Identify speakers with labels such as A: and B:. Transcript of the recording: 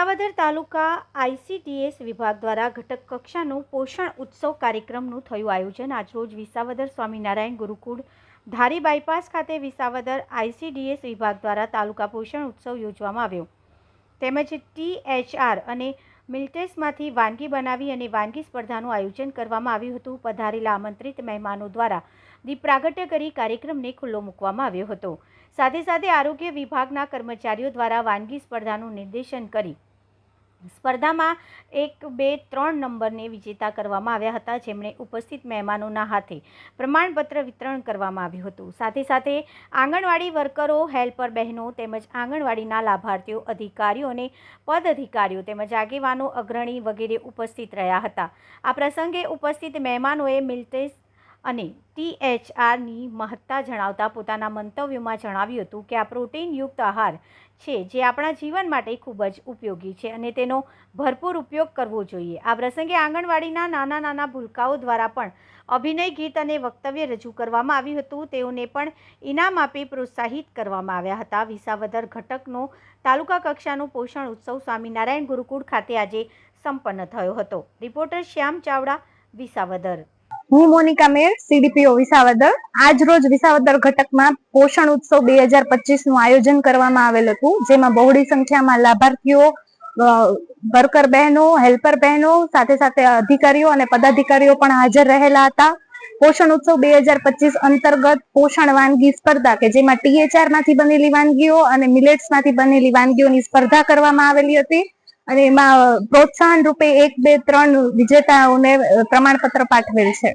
A: વિસાવદર તાલુકા ICDS વિભાગ દ્વારા ઘટક કક્ષાનું પોષણ ઉત્સવ કાર્યક્રમનું થયું આયોજન. આજરોજ વિસાવદર સ્વામિનારાયણ ગુરુકુળ ધારી બાયપાસ ખાતે વિસાવદર આઈસીડીએસ વિભાગ દ્વારા તાલુકા પોષણ ઉત્સવ યોજવામાં આવ્યો. તેમજ ટીએચઆર અને મિલ્ટેસમાંથી વાનગી બનાવી અને વાનગી સ્પર્ધાનું આયોજન કરવામાં આવ્યું હતું. પધારેલા આમંત્રિત મહેમાનો દ્વારા દીપ પ્રાગટ્ય કરી કાર્યક્રમને ખુલ્લો મૂકવામાં આવ્યો હતો. સાથે સાથે આરોગ્ય વિભાગના કર્મચારીઓ દ્વારા વાનગી સ્પર્ધાનું નિર્દેશન કરી સ્પર્ધામાં એક, બે, ત્રણ નંબરને વિજેતા કરવામાં આવ્યા હતા. જેમણે ઉપસ્થિત મહેમાનોના હાથે પ્રમાણપત્ર વિતરણ કરવામાં આવ્યું હતું. સાથે સાથે આંગણવાડી વર્કરો, હેલ્પર બહેનો તેમજ આંગણવાડીના લાભાર્થીઓ, અધિકારીઓ અને પદ અધિકારીઓ તેમજ આગેવાનો, અગ્રણી વગેરે ઉપસ્થિત રહ્યા હતા. આ પ્રસંગે ઉપસ્થિત મહેમાનોએ મિલ્ટેસ અને ટીએચઆરની મહત્તા જણાવતા પોતાના મંતવ્યોમાં જણાવ્યું હતું કે આ પ્રોટીનયુક્ત આહાર છે જે આપણા જીવન માટે ખૂબ જ ઉપયોગી છે અને તેનો ભરપૂર ઉપયોગ કરવો જોઈએ. આ પ્રસંગે આંગણવાડીના નાના નાના ભૂલકાઓ દ્વારા પણ અભિનય ગીત અને વક્તવ્ય રજૂ કરવામાં આવ્યું હતું. તેઓને પણ ઇનામ આપી પ્રોત્સાહિત કરવામાં આવ્યા હતા. વિસાવદર ઘટકનો તાલુકા કક્ષાનો પોષણ ઉત્સવ સ્વામિનારાયણ ગુરુકુળ ખાતે આજે સંપન્ન થયો હતો. રિપોર્ટર શ્યામ ચાવડા, વિસાવદર.
B: હું મોનિકા મેર સીડીપીઓ વિસાવદર આજ રોજ વિસાવદર. ઘટકમાં પોષણ ઉત્સવ બે હજાર પચીસનું આયોજન કરવામાં આવેલ હતું, જેમાં બહોળી સંખ્યામાં લાભાર્થીઓ વર્કર બહેનો, હેલ્પર બહેનો, સાથે સાથે અધિકારીઓ અને પદાધિકારીઓ પણ હાજર રહેલા હતા. પોષણ ઉત્સવ બે હજાર પચીસ અંતર્ગત પોષણ વાનગી સ્પર્ધા કે જેમાં ટીએચઆરમાંથી બનેલી વાનગીઓ અને મિલેટ્સમાંથી બનેલી વાનગીઓની સ્પર્ધા કરવામાં આવેલી હતી. અને એમાં પ્રોત્સાહન રૂપે એક બે ત્રણ વિજેતાઓને પ્રમાણપત્ર પાઠવેલ છે.